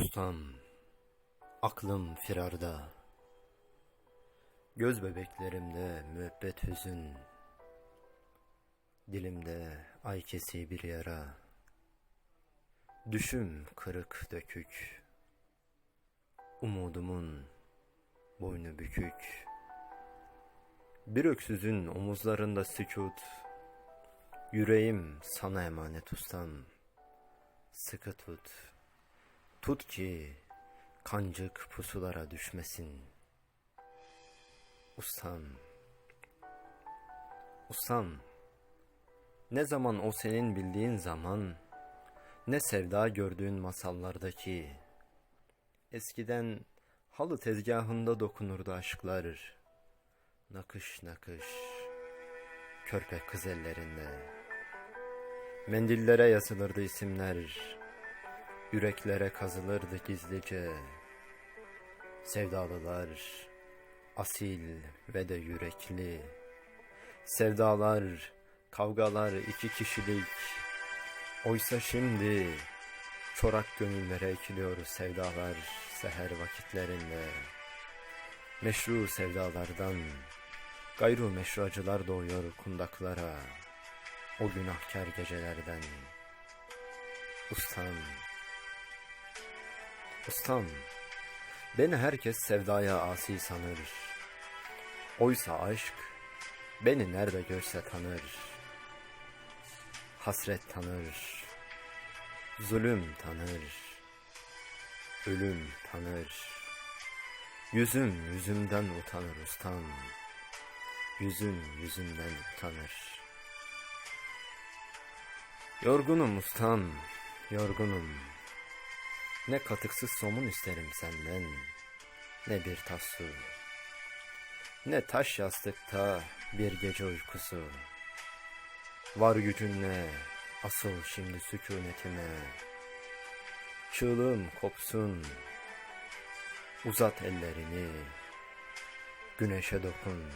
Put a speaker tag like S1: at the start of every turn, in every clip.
S1: Ustam, aklım firarda. Göz bebeklerimde müebbet hüzün. Dilimde ay kesiği bir yara. Düşüm kırık dökük. Umudumun boynu bükük. Bir öksüzün omuzlarında sükut. Yüreğim sana emanet ustam. Sıkı tut. Tut ki kancık pusulara düşmesin. Ustam. Ustam. Ne zaman o senin bildiğin zaman, ne sevda gördüğün masallardaki. Eskiden halı tezgahında dokunurdu aşklar. Nakış nakış, körpe kız ellerinde. Mendillere yazılırdı isimler. Yüreklere kazılırdı gizlice. Sevdalılar Asil ve de yürekli. Sevdalar Kavgalar iki kişilik. Oysa şimdi Çorak gönüllere ekiliyor sevdalar Seher vakitlerinde. Meşru sevdalardan Gayru meşru acılar doğuyor kundaklara. O günahkar gecelerden Ustam Ustam, beni herkes sevdaya asi sanır. Oysa aşk, beni nerede görse tanır. Hasret tanır, zulüm tanır, ölüm tanır. Yüzüm yüzümden utanır ustam, yüzüm yüzümden utanır. Yorgunum ustam, yorgunum. Ne katıksız somun isterim senden, ne bir tas su. Ne taş yastıkta bir gece uykusu. Var gücünle asıl şimdi sükunetime. Çığlığım kopsun, uzat ellerini, güneşe dokun.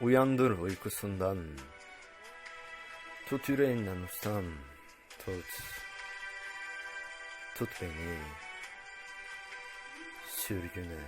S1: Uyandır uykusundan, tut yüreğinden ustam, tut. Tut beni. Sürgüne